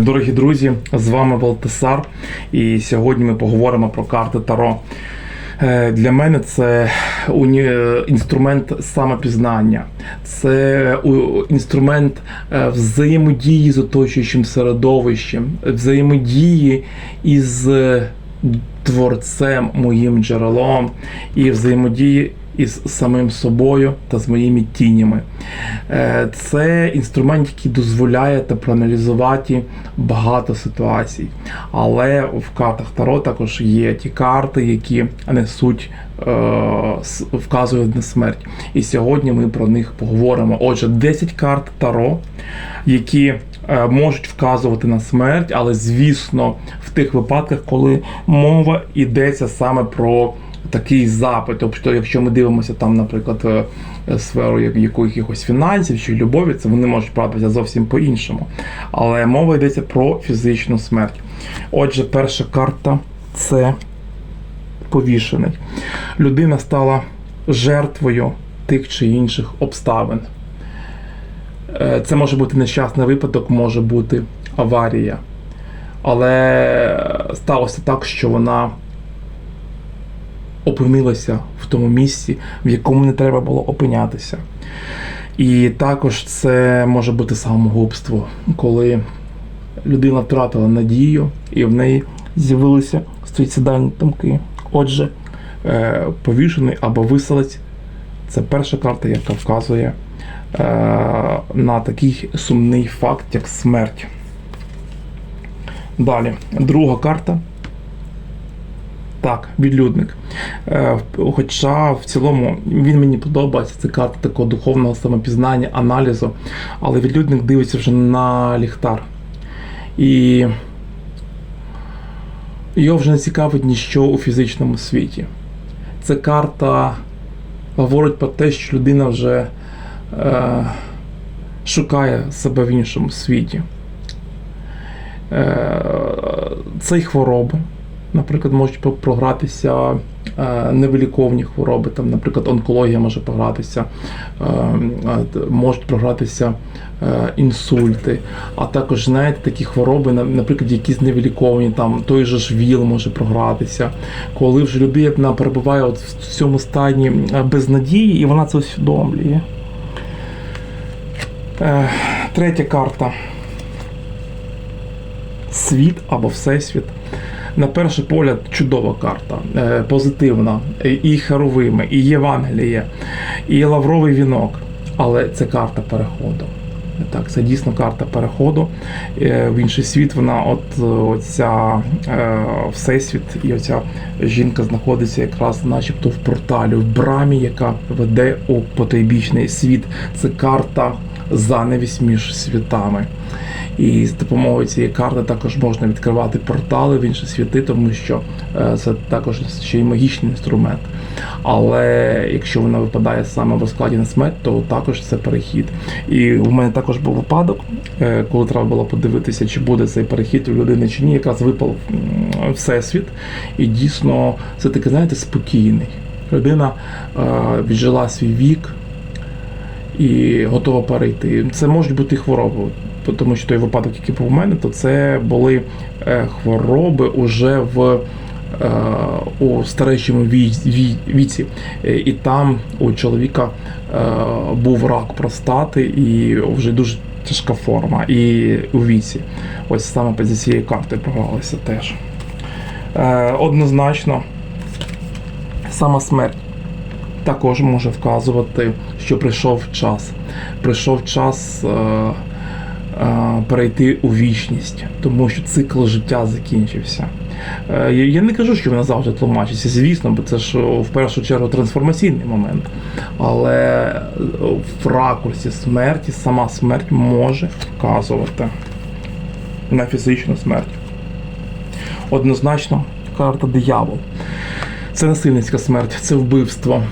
Дорогі друзі, з вами Валтасар, і сьогодні ми поговоримо про карти Таро. Е, Для мене це інструмент самопізнання, це інструмент е, взаємодії з оточуючим середовищем, взаємодії із творцем, моїм джерелом, і взаємодії із самим собою та з моїми тінями. Е, Це інструмент, який дозволяє та проаналізувати багато ситуацій. Але в картах Таро також є ті карти, які несуть, е, вказують на смерть. І сьогодні ми про них поговоримо. Отже, 10 карт Таро, які е, можуть вказувати на смерть, але звісно, в тих випадках, коли мова йдеться саме про такий запит. Тобто, якщо ми дивимося там, наприклад, е, сферу якихось фінансів чи любові, це вони можуть братися зовсім по-іншому. Але мова йдеться про фізичну смерть. Отже, перша карта це повішений. Людина стала жертвою тих чи інших обставин. Е, Це може бути нещасний випадок, може бути аварія. Але сталося так, що вона опинилася в тому місці, в якому не треба було опинятися. І також це може бути самогубство, коли людина втратила надію і в неї з'явилися суїцидальні думки. Отже, е, повішений або виселець це перша карта, яка вказує е, на такий сумний факт, як смерть. Далі, друга карта. Так, відлюдник. Е, Хоча в цілому він мені подобається, це карта такого духовного самопізнання, аналізу, але відлюдник дивиться вже на ліхтар. І його вже не цікавить ніщо у фізичному світі. Це карта говорить про те, що людина вже е, шукає себе в іншому світі. Е, це й хвороби. Наприклад, можуть програтися е, невиліковні хвороби, там, наприклад, онкологія може програтися, е, е, можуть програтися інсульти, а також знаєте, такі хвороби, наприклад, якісь невиліковні, там той же ж ВІЛ може програтися, коли вже людина перебуває от в цьому стані безнадії, і вона це усвідомлює. Третя карта. Світ або Всесвіт. На перший погляд, чудова карта, е, позитивна, і Херовими, і Євангеліє, і Лавровий вінок. Але це карта переходу. Так, це дійсно карта переходу е, в інший світ. Вона, от оця е, всесвіт, і оця жінка знаходиться якраз, начебто, в порталі, в брамі, яка веде у потойбічний світ. Це карта занавість між світами. І з допомогою цієї карти також можна відкривати портали в інші світи, тому що е, це також ще й магічний інструмент. Але якщо вона випадає саме в розкладі на смерть, то також це перехід. І у мене також був випадок, е, коли треба було подивитися, чи буде цей перехід у людини чи ні, якраз випав всесвіт. І дійсно це таке, знаєте, спокійний. Людина е, віджила свій вік і готова перейти. Це можуть бути хвороби. Тому що той випадок, який був у мене, то це були е, хвороби уже в е, у старечому ві- ві- віці. Е, І там у чоловіка був рак простати і вже дуже тяжка форма. І у віці. Ось саме за цією картою програлися теж. Однозначно, сама смерть також може вказувати, що прийшов час. Прийшов час е, е, перейти у вічність, тому що цикл життя закінчився. Е, я- не кажу, що вона завжди тлумачиться, звісно, бо це ж в першу чергу трансформаційний момент. Але в ракурсі смерті сама смерть може вказувати на фізичну смерть. Однозначно, карта диявол. Це насильницька смерть, це вбивство,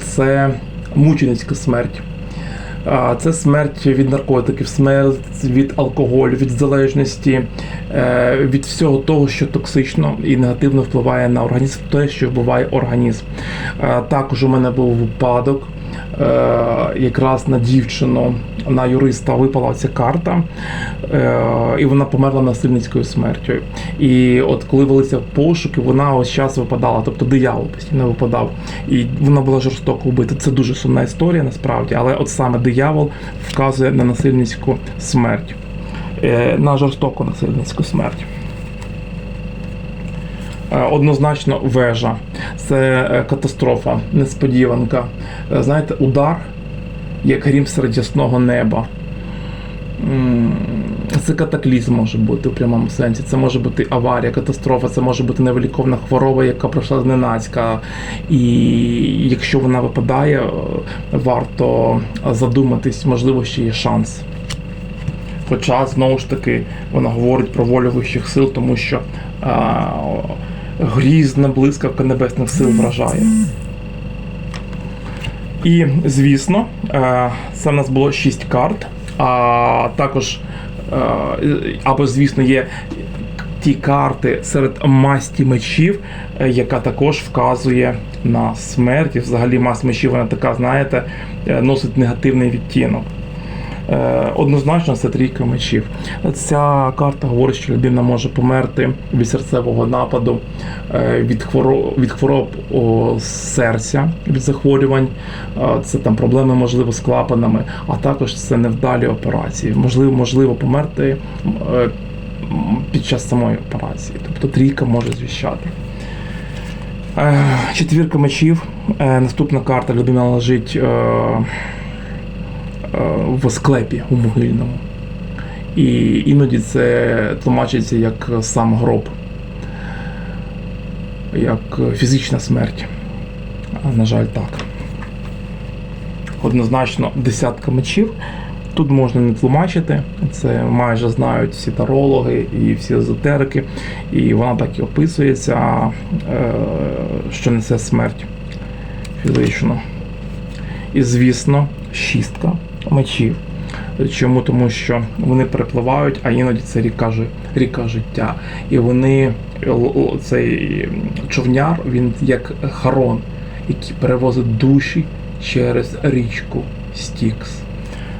це мученицька смерть. Це смерть від наркотиків, смерть від алкоголю, від залежності, е, від всього того, що токсично і негативно впливає на організм, те, що вбиває організм. Е, Також у мене був випадок, е, якраз на дівчину, на юриста випала ця карта, е, і вона померла насильницькою смертю. І от коли велися пошуки, вона ось час випадала, тобто диявол постійно випадав. І вона була жорстоко вбита. Це дуже сумна історія насправді, але от саме диявол вказує на насильницьку смерть, е, на жорстоку насильницьку смерть. Е, Однозначно вежа. Це е, катастрофа, несподіванка. Е, Знаєте, удар, як грім серед ясного неба. Це катаклізм може бути в прямому сенсі. Це може бути аварія, катастрофа, це може бути невиліковна хвороба, яка пройшла зненацька. І якщо вона випадає, варто задуматись, можливо, ще є шанс. Хоча знову ж таки вона говорить про волю вищих сил, тому що а, грізна блискавка небесних сил вражає. І, звісно, е, це в нас було 6 карт. А також, е, або, звісно, є ті карти серед масті мечів, е, яка також вказує на смерть. І взагалі масть мечів, вона така, знаєте, носить негативний відтінок. Е, Однозначно це трійка мечів. Ця карта говорить, що людина може померти від серцевого нападу, е, від хвороб, від хвороб серця, від захворювань. Е, Це там проблеми, можливо, з клапанами, а також це невдалі операції. Можливо, можливо померти під час самої операції. Тобто трійка може звіщати. Четвірка мечів. Наступна карта людина лежить. В склепі у могильному. І іноді це тлумачиться як сам гроб, як фізична смерть. На жаль, так. Однозначно, десятка мечів. Тут можна не тлумачити, це майже знають всі тарологи і всі езотерики, і вона так і описується, е, що несе смерть фізичну. І, звісно, шістка мечів. Чому? Тому що вони перепливають, а іноді це ріка, ріка життя. І вони, л- цей човняр, він як харон, який перевозить душі через річку Стікс.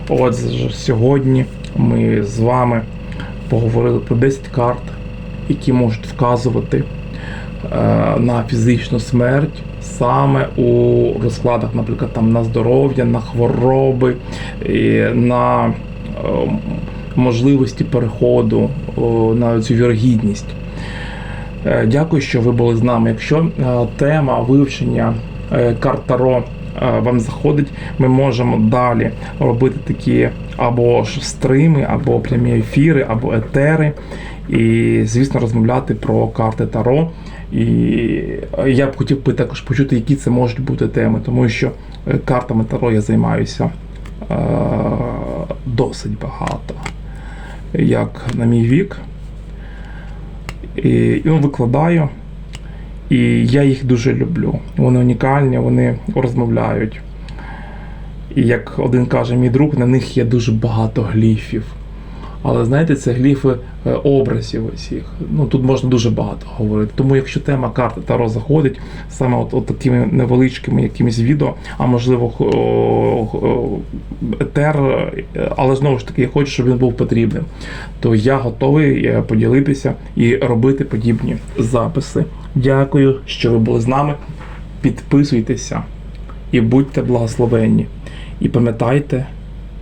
От сьогодні ми з вами поговорили про 10 карт, які можуть вказувати е, на фізичну смерть саме у розкладах, наприклад, там на здоров'я, на хвороби, на е, можливості переходу, на цю вірогідність. Е, Дякую, що ви були з нами. Якщо е, тема вивчення е, карт Таро е, вам заходить, ми можемо далі робити такі або ж стрими, або прямі ефіри, або етери. І, звісно, розмовляти про карти Таро. І я б хотів би також почути, які це можуть бути теми, тому що е, картами Таро я займаюся е, досить багато, як на мій вік. І ну, викладаю. І я їх дуже люблю. Вони унікальні, вони розмовляють. І як один каже мій друг, на них є дуже багато гліфів. Але знаєте, це гліфи е, образів усіх. Ну тут можна дуже багато говорити. Тому якщо тема карти Таро заходить саме от, от такими невеличкими якимись відео, а можливо етер, але знову ж таки я хочу, щоб він був потрібним, то я готовий е, поділитися і робити подібні записи. Дякую, що ви були з нами. Підписуйтеся і будьте благословенні. І пам'ятайте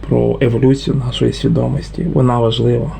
про еволюцію нашої свідомості. Вона важлива.